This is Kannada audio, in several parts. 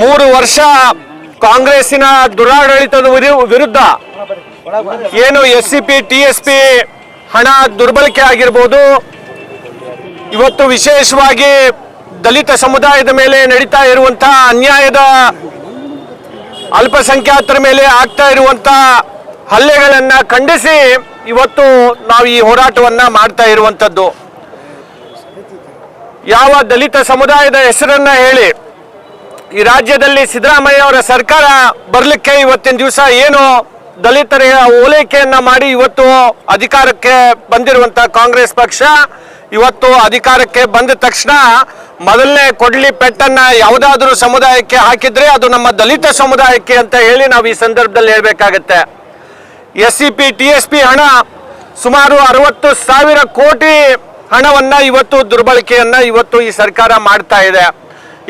ಮೂರು ವರ್ಷ ಕಾಂಗ್ರೆಸ್ಸಿನ ದುರಾಡಳಿತದ ವಿರು- ವಿರುದ್ಧ ಏನು S C P T S P ಹಣ ದುರ್ಬಳಕೆ ಆಗಿರ್ಬೋದು, ಇವತ್ತು ವಿಶೇಷವಾಗಿ ದಲಿತ ಸಮುದಾಯದ ಮೇಲೆ ನಡೀತಾ ಇರುವಂತಹ ಅನ್ಯಾಯದ ಅಲ್ಪಸಂಖ್ಯಾತರ ಮೇಲೆ ಆಗ್ತಾ ಇರುವಂತ ಹಲ್ಲೆಗಳನ್ನ ಖಂಡಿಸಿ ಇವತ್ತು ನಾವು ಈ ಹೋರಾಟವನ್ನ ಮಾಡ್ತಾ ಇರುವಂತದ್ದು ಯಾವ ದಲಿತ ಸಮುದಾಯದ ಹೆಸರನ್ನ ಹೇಳಿ ಈ ರಾಜ್ಯದಲ್ಲಿ ಸಿದ್ದರಾಮಯ್ಯ ಅವರ ಸರ್ಕಾರ ಬರಲಿಕ್ಕೆ ಇವತ್ತಿನ ದಿವಸ ಏನು ದಲಿತರ ಓಲೈಕೆಯನ್ನ ಮಾಡಿ ಇವತ್ತು ಅಧಿಕಾರಕ್ಕೆ ಬಂದಿರುವಂತ ಕಾಂಗ್ರೆಸ್ ಪಕ್ಷ ಇವತ್ತು ಅಧಿಕಾರಕ್ಕೆ ಬಂದ ತಕ್ಷಣ ಮೊದಲನೇ ಕೊಡ್ಲಿ ಪೆಟ್ಟನ್ನ ಯಾವುದಾದ್ರೂ ಸಮುದಾಯಕ್ಕೆ ಹಾಕಿದ್ರೆ ಅದು ನಮ್ಮ ದಲಿತ ಸಮುದಾಯಕ್ಕೆ ಅಂತ ಹೇಳಿ ನಾವು ಈ ಸಂದರ್ಭದಲ್ಲಿ ಹೇಳ್ಬೇಕಾಗತ್ತೆ. S C P, T S P ಹಣ ಸುಮಾರು ಅರವತ್ತು ಸಾವಿರ ಕೋಟಿ ಹಣವನ್ನ ಇವತ್ತು ದುರ್ಬಳಕೆಯನ್ನ ಇವತ್ತು ಈ ಸರ್ಕಾರ ಮಾಡ್ತಾ ಇದೆ.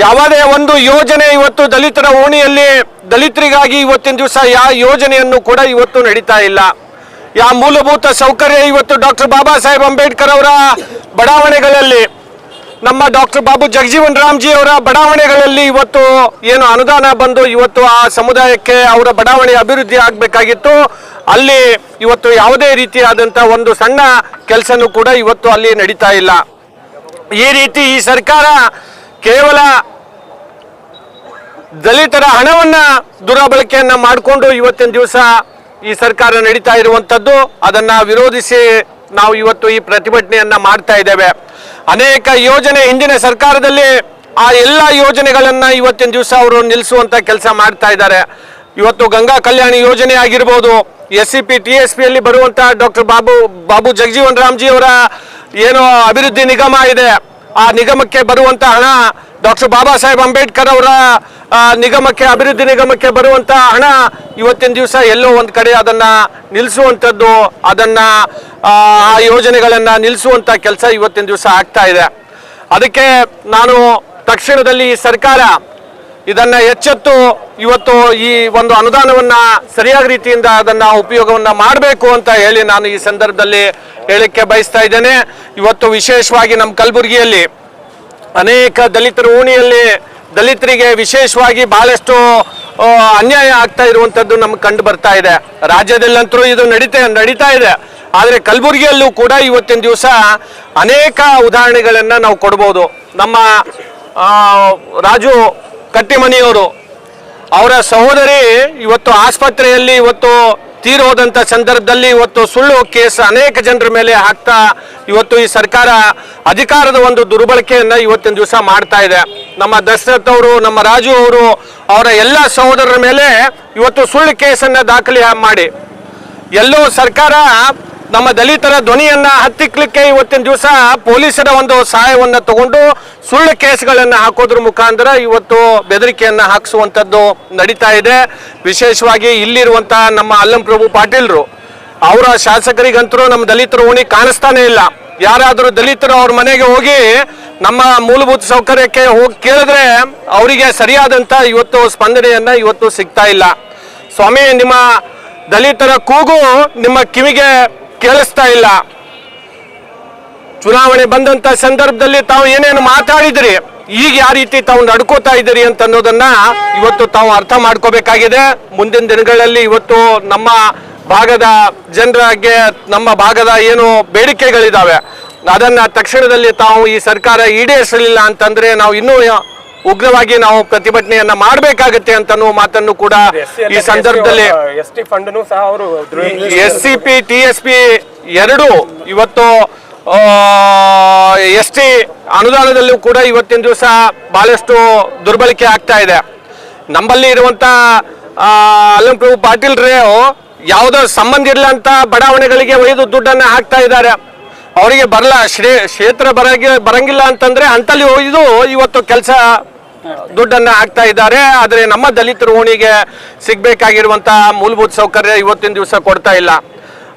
ಯಾವುದೇ ಒಂದು ಯೋಜನೆ ಇವತ್ತು ದಲಿತರ ಓಣಿಯಲ್ಲಿ, ದಲಿತರಿಗಾಗಿ ಇವತ್ತಿನ ದಿವಸ ಯಾವ ಯೋಜನೆಯನ್ನು ಕೂಡ ಇವತ್ತು ನಡೀತಾ ಇಲ್ಲ. ಯಾವ ಮೂಲಭೂತ ಸೌಕರ್ಯ ಇವತ್ತು ಡಾಕ್ಟರ್ ಬಾಬಾ ಸಾಹೇಬ್ ಅಂಬೇಡ್ಕರ್ ಅವರ ಬಡಾವಣೆಗಳಲ್ಲಿ, ನಮ್ಮ ಡಾಕ್ಟರ್ ಬಾಬು ಜಗಜೀವನ್ ರಾಮ್ಜಿ ಅವರ ಬಡಾವಣೆಗಳಲ್ಲಿ ಇವತ್ತು ಏನು ಅನುದಾನ ಬಂದು ಇವತ್ತು ಆ ಸಮುದಾಯಕ್ಕೆ ಅವರ ಬಡಾವಣೆ ಅಭಿವೃದ್ಧಿ ಆಗಬೇಕಾಗಿತ್ತು. ಅಲ್ಲಿ ಇವತ್ತು ಯಾವುದೇ ರೀತಿಯಾದಂಥ ಒಂದು ಸಣ್ಣ ಕೆಲಸನೂ ಕೂಡ ಇವತ್ತು ಅಲ್ಲಿ ನಡೀತಾ ಇಲ್ಲ. ಈ ರೀತಿ ಈ ಸರ್ಕಾರ ಕೇವಲ ದಲಿತರ ಹಣವನ್ನ ದುರಬಳಕೆಯನ್ನ ಮಾಡಿಕೊಂಡು ಇವತ್ತಿನ ದಿವಸ ಈ ಸರ್ಕಾರ ನಡೀತಾ ಇರುವಂತದ್ದು, ಅದನ್ನ ವಿರೋಧಿಸಿ ನಾವು ಇವತ್ತು ಈ ಪ್ರತಿಭಟನೆಯನ್ನ ಮಾಡ್ತಾ ಇದ್ದೇವೆ. ಅನೇಕ ಯೋಜನೆ ಹಿಂದಿನ ಸರ್ಕಾರದಲ್ಲಿ ಆ ಎಲ್ಲ ಯೋಜನೆಗಳನ್ನ ಇವತ್ತಿನ ದಿವಸ ಅವರು ನಿಲ್ಲಿಸುವಂಥ ಕೆಲಸ ಮಾಡ್ತಾ ಇದ್ದಾರೆ. ಇವತ್ತು ಗಂಗಾ ಕಲ್ಯಾಣ ಯೋಜನೆ ಆಗಿರ್ಬೋದು S C P T S P ಅಲ್ಲಿ ಬರುವಂತಹ ಡಾಕ್ಟರ್ ಬಾಬು ಬಾಬು ಜಗಜೀವನ್ ರಾಮ್ಜಿ ಅವರ ಏನು ಅಭಿವೃದ್ಧಿ ನಿಗಮ ಇದೆ. ಆ ನಿಗಮಕ್ಕೆ ಬರುವಂತ ಹಣ ಡಾಕ್ಟರ್ ಬಾಬಾ ಸಾಹೇಬ್ ಅಂಬೇಡ್ಕರ್ ಅವರ ನಿಗಮಕ್ಕೆ, ಅಭಿವೃದ್ಧಿ ನಿಗಮಕ್ಕೆ ಬರುವಂತ ಹಣ ಇವತ್ತಿನ ದಿವಸ ಎಲ್ಲೋ ಒಂದು ಕಡೆ ಅದನ್ನ ನಿಲ್ಲಿಸುವಂಥದ್ದು ಅದನ್ನ, ಆ ಯೋಜನೆಗಳನ್ನ ನಿಲ್ಲಿಸುವಂತ ಕೆಲಸ ಇವತ್ತಿನ ದಿವಸ ಆಗ್ತಾ ಇದೆ. ಅದಕ್ಕೆ ನಾನು ತಕ್ಷಣದಲ್ಲಿ ಸರ್ಕಾರ ಇದನ್ನ ಎಚ್ಚೆತ್ತು ಇವತ್ತು ಈ ಒಂದು ಅನುದಾನವನ್ನ ಸರಿಯಾದ ರೀತಿಯಿಂದ ಅದನ್ನ ಉಪಯೋಗವನ್ನ ಮಾಡಬೇಕು ಅಂತ ಹೇಳಿ ನಾನು ಈ ಸಂದರ್ಭದಲ್ಲಿ ಹೇಳಿಕೆ ಬಯಸ್ತಾ ಇದ್ದೇನೆ. ಇವತ್ತು ವಿಶೇಷವಾಗಿ ನಮ್ಮ ಕಲಬುರಗಿಯಲ್ಲಿ ಅನೇಕ ದಲಿತರ ಓಣಿಯಲ್ಲಿ ದಲಿತರಿಗೆ ವಿಶೇಷವಾಗಿ ಬಹಳಷ್ಟು ಅನ್ಯಾಯ ಆಗ್ತಾ ಇರುವಂತದ್ದು ನಮ್ಗೆ ಕಂಡು ಬರ್ತಾ ಇದೆ. ರಾಜ್ಯದಲ್ಲಂತರೂ ಇದು ನಡೀತಾ ನಡೀತಾ ಇದೆ. ಆದರೆ ಕಲಬುರಗಿಯಲ್ಲೂ ಕೂಡ ಇವತ್ತಿನ ದಿವಸ ಅನೇಕ ಉದಾಹರಣೆಗಳನ್ನ ನಾವು ಕೊಡ್ಬೋದು. ನಮ್ಮ ರಾಜು ಕಟ್ಟಿಮನಿಯವರು, ಅವರ ಸಹೋದರಿ ಇವತ್ತು ಆಸ್ಪತ್ರೆಯಲ್ಲಿ ಇವತ್ತು ತೀರೋದಂತ ಸಂದರ್ಭದಲ್ಲಿ ಇವತ್ತು ಸುಳ್ಳು ಕೇಸ್ ಅನೇಕ ಜನರ ಮೇಲೆ ಹಾಕ್ತಾ ಇವತ್ತು ಈ ಸರ್ಕಾರ ಅಧಿಕಾರದ ಒಂದು ದುರ್ಬಳಕೆಯನ್ನು ಇವತ್ತಿನ ದಿವಸ ಮಾಡ್ತಾ ಇದೆ. ನಮ್ಮ ದಶರಥ್ ಅವರು, ನಮ್ಮ ರಾಜು ಅವರು, ಅವರ ಎಲ್ಲ ಸಹೋದರರ ಮೇಲೆ ಇವತ್ತು ಸುಳ್ಳು ಕೇಸನ್ನ ದಾಖಲೆ ಮಾಡಿ. ಎಲ್ಲೋ ಸರ್ಕಾರ ನಮ್ಮ ದಲಿತರ ಧ್ವನಿಯನ್ನ ಹತ್ತಿಕ್ಲಿಕ್ಕೆ ಇವತ್ತಿನ ದಿವಸ ಪೊಲೀಸರ ಒಂದು ಸಹಾಯವನ್ನ ತಗೊಂಡು ಸುಳ್ಳು ಕೇಸ್ಗಳನ್ನ ಹಾಕೋದ್ರ ಮುಖಾಂತರ ಇವತ್ತು ಬೆದರಿಕೆಯನ್ನ ಹಾಕಿಸುವಂಥದ್ದು ನಡೀತಾ ಇದೆ. ವಿಶೇಷವಾಗಿ ಇಲ್ಲಿರುವಂತಹ ನಮ್ಮ ಅಲ್ಲಂ ಪ್ರಭು ಪಾಟೀಲ್ರು. ಅವರ ಶಾಸಕರಿಗಂತರೂ ನಮ್ಮ ದಲಿತರ ಓಣಿ ಕಾಣಿಸ್ತಾನೆ ಇಲ್ಲ. ಯಾರಾದರೂ ದಲಿತರು ಅವ್ರ ಮನೆಗೆ ಹೋಗಿ ನಮ್ಮ ಮೂಲಭೂತ ಸೌಕರ್ಯಕ್ಕೆ ಹೋಗಿ ಕೇಳಿದ್ರೆ ಅವರಿಗೆ ಸರಿಯಾದಂತ ಇವತ್ತು ಸ್ಪಂದನೆಯನ್ನ ಇವತ್ತು ಸಿಗ್ತಾ ಇಲ್ಲ. ಸ್ವಾಮಿ, ನಿಮ್ಮ ದಲಿತರ ಕೂಗು ನಿಮ್ಮ ಕಿವಿಗೆ ಕೇಳಿಸ್ತಾ ಇಲ್ಲ. ಚುನಾವಣೆ ಬಂದಂತ ಸಂದರ್ಭದಲ್ಲಿ ತಾವು ಏನೇನು ಮಾತಾಡಿದ್ರಿ? ಈಗ ಯಾವ ರೀತಿ ತಾವು ನಡ್ಕೋತಾ ಇದ್ದೀರಿ ಅಂತ ಅನ್ನೋದನ್ನ ಇವತ್ತು ತಾವು ಅರ್ಥ ಮಾಡ್ಕೋಬೇಕಾಗಿದೆ. ಮುಂದಿನ ದಿನಗಳಲ್ಲಿ ಇವತ್ತು ನಮ್ಮ ಭಾಗದ ಜನರಿಗೆ, ನಮ್ಮ ಭಾಗದ ಏನು ಬೇಡಿಕೆಗಳಿದ್ದಾವೆ ಅದನ್ನ ತಕ್ಷಣದಲ್ಲಿ ತಾವು ಈ ಸರ್ಕಾರ ಈಡೇರಿಸಲಿಲ್ಲ ಅಂತಂದ್ರೆ ನಾವು ಇನ್ನೂ ಉಗ್ರವಾಗಿ ನಾವು ಪ್ರತಿಭಟನೆಯನ್ನ ಮಾಡಬೇಕಾಗತ್ತೆ ಅಂತ ಮಾತನ್ನು ಕೂಡ ಈ ಸಂದರ್ಭದಲ್ಲಿ ಎಸ್ ಟಿ ಫಂಡ್ ಸಹ ಅವರು S C P T S P ಎರಡು ಇವತ್ತು ಎಸ್ ಟಿ ಅನುದಾನದಲ್ಲೂ ಕೂಡ ಇವತ್ತಿನ ದಿವಸ ಬಹಳಷ್ಟು ದುರ್ಬಳಕೆ ಆಗ್ತಾ ಇದೆ. ನಮ್ಮಲ್ಲಿ ಇರುವಂತ ಅಲ್ಲಂ ಪ್ರಭು ಪಾಟೀಲ್ ರೇ ಯಾವುದೋ ಸಂಬಂಧ ಇಲ್ಲ ಅಂತ ಬಡಾವಣೆಗಳಿಗೆ ಒಯ್ದು ದುಡ್ಡನ್ನ ಹಾಕ್ತಾ ಇದ್ದಾರೆ. ಅವರಿಗೆ ಬರಲ್ಲ ಶ್ರೇ ಕ್ಷೇತ್ರ ಬರಂಗಿ ಬರಂಗಿಲ್ಲ ಅಂತಂದ್ರೆ ಅಂತಲ್ಲಿ ಒಯ್ದು ಇವತ್ತು ಕೆಲಸ ದುಡ್ಡನ್ನ ಹಾಕ್ತಾ ಇದ್ದಾರೆ. ಆದರೆ ನಮ್ಮ ದಲಿತರು ಓಣಿಗೆ ಸಿಗ್ಬೇಕಾಗಿರುವಂತಹ ಮೂಲಭೂತ ಸೌಕರ್ಯ ಇವತ್ತಿನ ದಿವಸ ಕೊಡ್ತಾ ಇಲ್ಲ.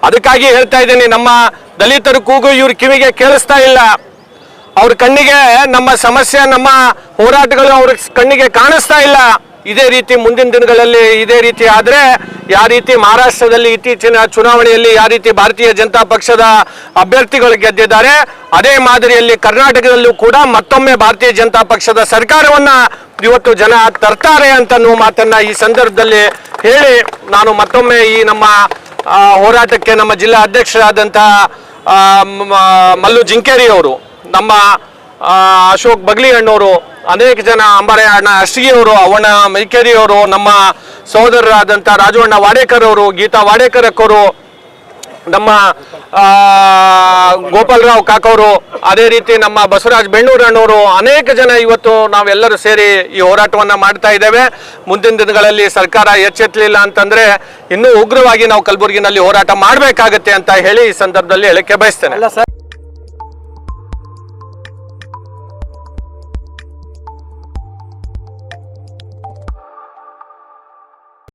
ಅದಕ್ಕಾಗಿ ಹೇಳ್ತಾ ಇದ್ದೀನಿ, ನಮ್ಮ ದಲಿತರು ಕೂಗು, ಇವ್ರ ಕಿವಿಗೆ ಕೇಳಿಸ್ತಾ ಇಲ್ಲ. ಅವ್ರ ಕಣ್ಣಿಗೆ ನಮ್ಮ ಸಮಸ್ಯೆ, ನಮ್ಮ ಹೋರಾಟಗಳು ಅವ್ರ ಕಣ್ಣಿಗೆ ಕಾಣಿಸ್ತಾ ಇಲ್ಲ. ಇದೇ ರೀತಿ ಮುಂದಿನ ದಿನಗಳಲ್ಲಿ ಇದೇ ರೀತಿ ಆದರೆ ಯಾವ ರೀತಿ ಮಹಾರಾಷ್ಟ್ರದಲ್ಲಿ ಇತ್ತೀಚಿನ ಚುನಾವಣೆಯಲ್ಲಿ ಯಾವ ರೀತಿ ಭಾರತೀಯ ಜನತಾ ಪಕ್ಷದ ಅಭ್ಯರ್ಥಿಗಳು ಗೆದ್ದಿದ್ದಾರೆ, ಅದೇ ಮಾದರಿಯಲ್ಲಿ ಕರ್ನಾಟಕದಲ್ಲೂ ಕೂಡ ಮತ್ತೊಮ್ಮೆ ಭಾರತೀಯ ಜನತಾ ಪಕ್ಷದ ಸರ್ಕಾರವನ್ನ ಇವತ್ತು ಜನ ತರ್ತಾರೆ ಅಂತ ಮಾತನ್ನ ಈ ಸಂದರ್ಭದಲ್ಲಿ ಹೇಳಿ ನಾನು ಮತ್ತೊಮ್ಮೆ ಈ ನಮ್ಮ ಹೋರಾಟಕ್ಕೆ ನಮ್ಮ ಜಿಲ್ಲಾ ಅಧ್ಯಕ್ಷರಾದಂಥ ಮಲ್ಲು ಜಿಂಕೇರಿ ಅವರು ನಮ್ಮ ಅಶೋಕ್ ಬಗ್ಲಿ ಅಣ್ಣವರು ಅನೇಕ ಜನ ಅಂಬಾರೆ ಅಣ್ಣ ಅವರು ಅವಣ್ಣ ಮೈಕೇರಿ ಅವರು ನಮ್ಮ ಸಹೋದರರಾದಂಥ ರಾಜವಣ್ಣ ವಾಡೇಕರ್ ಅವರು, ಗೀತಾ ವಾಡೇಕರ್ ಅಕ್ಕವರು, ನಮ್ಮ ಗೋಪಾಲರಾವ್ ಕಾಕವರು, ಅದೇ ರೀತಿ ನಮ್ಮ ಬಸವರಾಜ್ ಬೆಣ್ಣೂರಣ್ಣವರು, ಅನೇಕ ಜನ ಇವತ್ತು ನಾವೆಲ್ಲರೂ ಸೇರಿ ಈ ಹೋರಾಟವನ್ನ ಮಾಡ್ತಾ ಇದ್ದೇವೆ. ಮುಂದಿನ ದಿನಗಳಲ್ಲಿ ಸರ್ಕಾರ ಎಚ್ಚೆತ್ತಲಿಲ್ಲ ಅಂತಂದ್ರೆ ಇನ್ನೂ ಉಗ್ರವಾಗಿ ನಾವು ಕಲಬುರಗಿನಲ್ಲಿ ಹೋರಾಟ ಮಾಡಬೇಕಾಗತ್ತೆ ಅಂತ ಹೇಳಿ ಈ ಸಂದರ್ಭದಲ್ಲಿ ಹೇಳಕ್ಕೆ ಬಯಸ್ತೇನೆ.